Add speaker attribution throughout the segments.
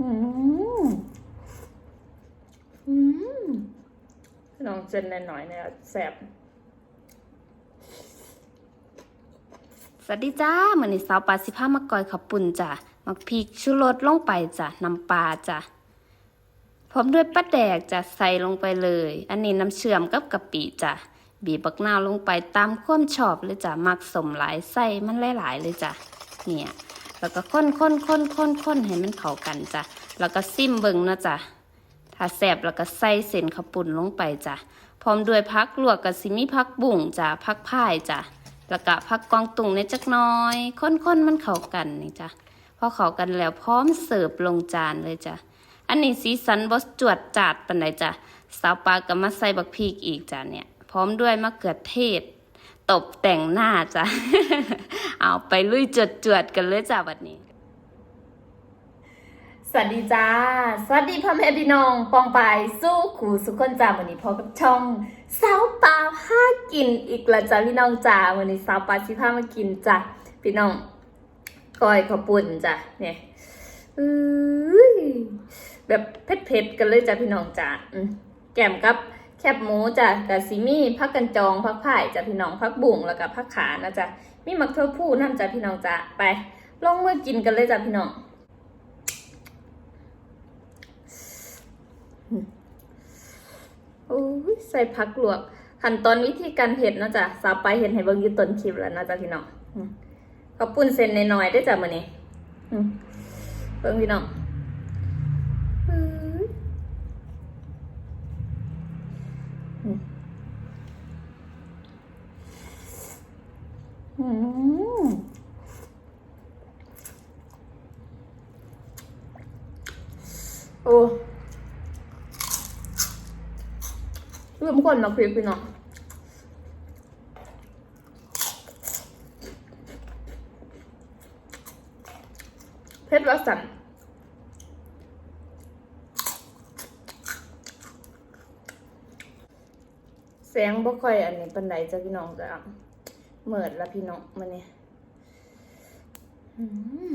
Speaker 1: อืมอืมลองเจนหน่อยๆเนี่ยแสบ
Speaker 2: สวัสดีจ้าเหมือนในสาวปลาสิผ้ามะกอยขับปุ่นจ้ะมักพริกชูรสลงไปจ้ะน้ำปลาจ้ะพร้อมด้วยปลาแดกจะใส่ลงไปเลย อันนี้น้ำเชื่อมกับกะปิจ้ะบีบบักนาวลงไปตามความชอบเลยจ้ะมักสมหลายใส่มันหลายๆเลยจ้ะเนี่ย แล้วก็ค้นค้นค้นค้นค้นให้มันเข้ากันจ้ะ แล้วก็ซิมเบิงนะจ้ะ ถ้าแสบแล้วก็ใส่เส้นขับปุ่นลงไปจ้ะ พร้อมด้วยพักลวกกับซิมีพักบุ่งจ้ะพักพายจ้ะ แล้วก็พักกองตุงในจักน้อย ค้นๆมันเข้ากันนี่จ้ะ พอเข้ากันแล้วพร้อมเสิร์ฟลงจานเลยจ้ะ อันนี้สีสันบอสจวดจาดปันใดจ้ะ สาวปลาก็มาใส่บักพริกอีกจ้ะเนี่ย พร้อมด้วยมะเขือเทศ ตบแต่งหน้าจ้ะ เอาไปลุยจวดจวดๆกันเลยจ้ะวันนี้
Speaker 1: สวัสดีจ้า สวัสดีพ่อแม่พี่น้อง ปองไปสู้ขู่สุขคนจ้าวันนี้พบกับช่องสาวปลาพากินอีกแล้วจ้าพี่น้องจ้าวันนี้สาวปลาชิพามากินจ้ะพี่น้องก้อยข้าวปุ่นจ้ะเนี่ยแบบเผ็ดๆกันเลยจ้ะพี่น้องจ้าแกมกับ แคบหมูจ้ะกับซิมี่พักกันจองพักผ่ายจ้ะพี่น้องพักบุ่งแล้วก็พักขานะจ้ะมีมักเทอผู้นั่นจ้ะพี่น้องจ้ะไปลงมือกินกันเลยจ้ะพี่น้องโอ้ยใส่ผักลวกขั้นตอนวิธีการเห็ดนาะจ้ะสาวไปเห็นให้เบิ่งยู่ต้นคลิปแล้วนาะจ้ะพี่น้องเขาวปุ้นเส้นน้อยๆได้จ้ะมื้อนี้เบิ่งพี่น้องอื้อ อืมโอ้ลืมคนมาพริกพี่น้องเพชรวัสัน งบ่ค่อยอันนี้ปันไดจ้ะพี่น้องจ้ะเหมิดละพี่น้องมันนี่อืม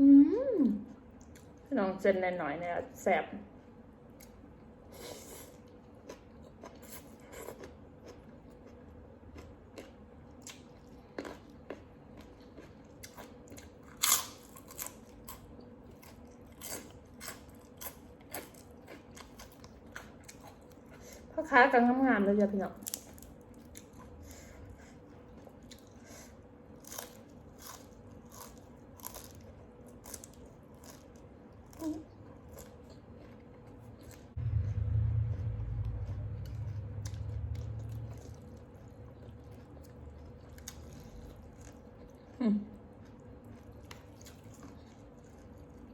Speaker 1: อืมพี่น้องเจนหน่อยๆเนี่ยแสบพ่อค้ากันงามๆเลยจ้ะพี่น้อง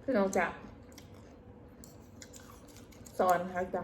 Speaker 1: พี่น้องจ้ะสอนค่ะจ้ะ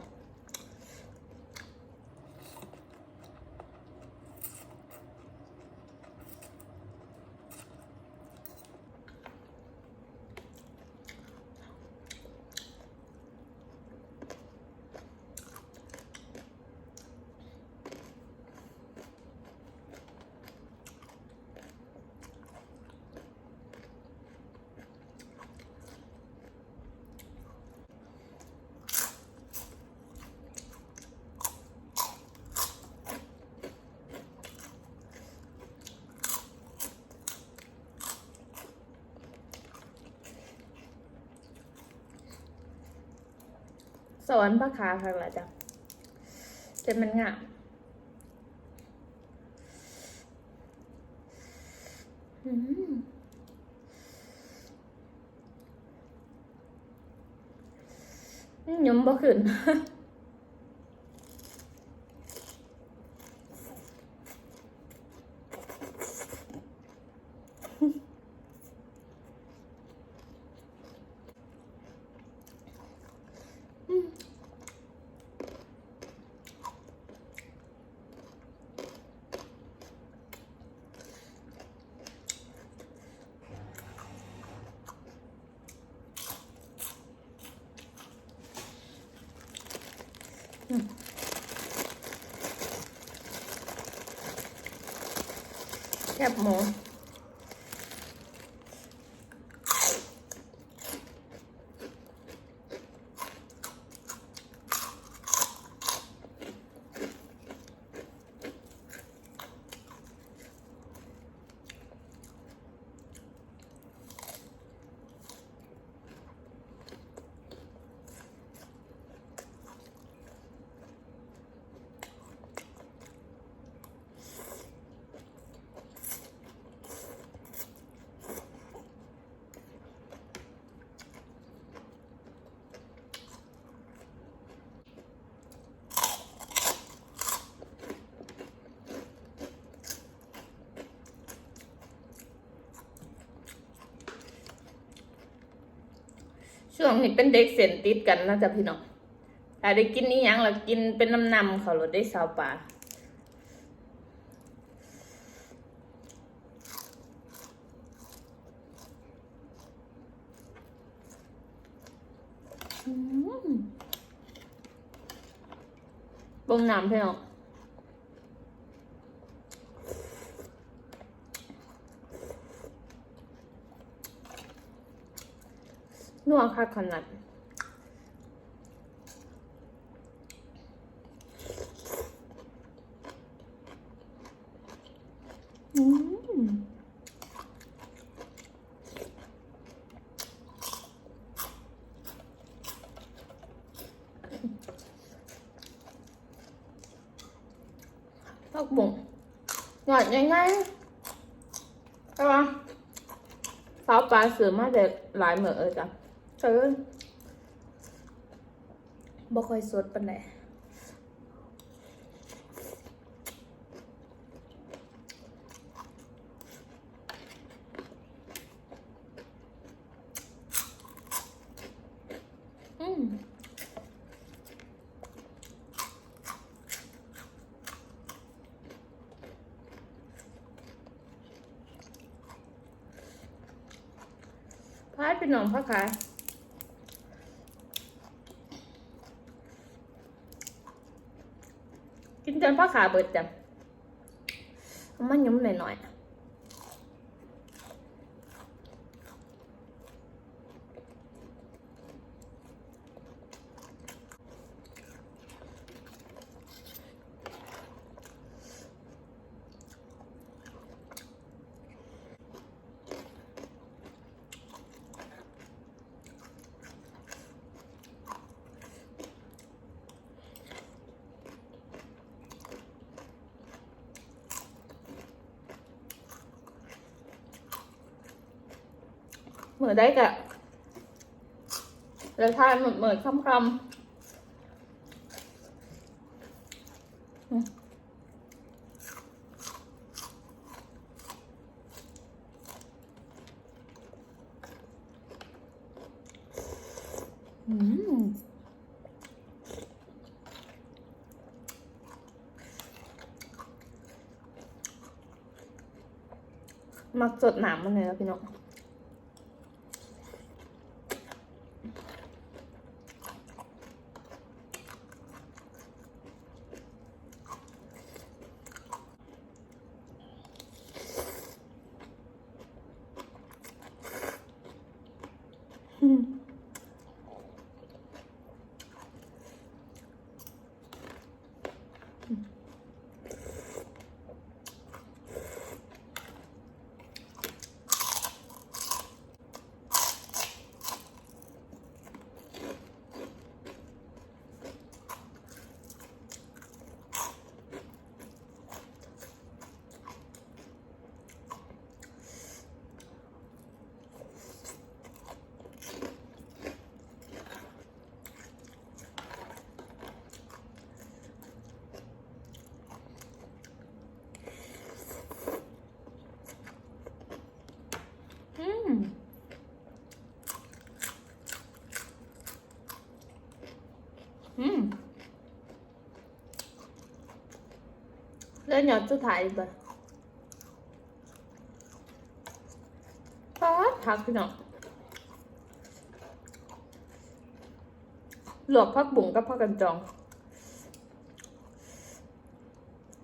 Speaker 1: อนพระคาค่ะละจ้ะจะมันงามอืมยมบ่ขึ้น แคบหมู ช่วงนี้เป็นเด็กเส้นติดกันนะจ๊ะพี่น้องถ้าได้กินนี่ยังเรากินเป็นน้ำนำเขาเราได้สาวปลาอืมบงน้ำพี่น้อง นัวค่ะขนาดอืมผักบุ้งหยอดยังไงใช่ปะสาปลาเสือมาแต่หลายเหมือเออจ้ะ เออบ่ค่อยสดปานใดอืมพายเป็นหนองพระขายกิ นพ่อขาเบิดจ้ะมันยุ่มหน่อยๆ เหมือนได้กะเลยทานเหมือนเหมือนคำคำมักจดหนามมันเลยแล้วพี่น้อง อืมอืม เล่นหยอดสุดท้ายบ่พักพักพี่น้องหลวกพักบุ๋งกับพักกันจอง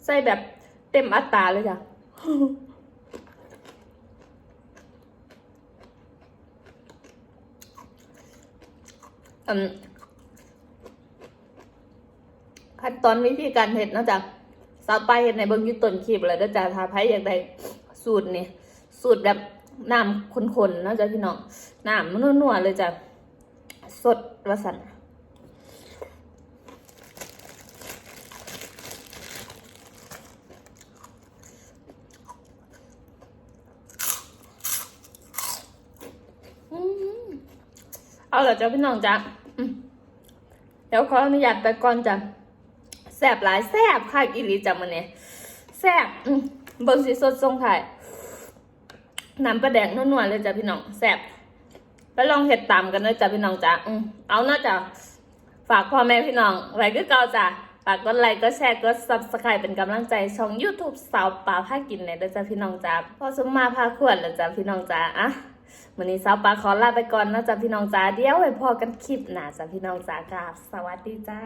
Speaker 1: ใส่แบบเต็มอัตราเลยจ้ะอืมขั้นตอนวิธีการเห็ดนาะจ๊ะ สาวไปเห็ดในเบิ้งยุต้นคลิปเลยเด้อจ้ะถ้าใครอยากได้สูตรนี่สูตรแบบน้ำข้นๆนะจ๊ะพี่น้องน้ำมันนัวๆเลยจ้ะสดวสันอืมเอาละจ้ะพี่น้องจ้ะเดี๋ยวขออนุญาตไปก่อนจ้ะ แสบหลายแสบค่ะกิริจ้ะมันเนี่ยแสบเบิ่งสีสดทรงถ่ายน้ำปลาแดงนวลๆเลยจ้ะพี่น้องแซ่บไปลองเห็ดตามกันเลยจ้ะพี่น้องจ้ะเอาเนาะจ้ะฝากพ่อแม่พี่น้องไว้ก็เก่าจ้ะฝากกดไลค์กดแชร์กด subscribe เป็นกำลังใจช่อง YouTube สาวปลาพากินเนี่ยเด้อจ้ะพี่น้องจ้ะพอสมมาพาขวดแล้วจ้ะพี่น้องจ้ะอะวันนี้สาวปลาขอลาไปก่อนเนะจ้ะพี่น้องจ้ะเดี๋ยวไว้พอกันคลิปหน้าจ้ะพี่น้องจ้ะกราบสวัสดีจ้า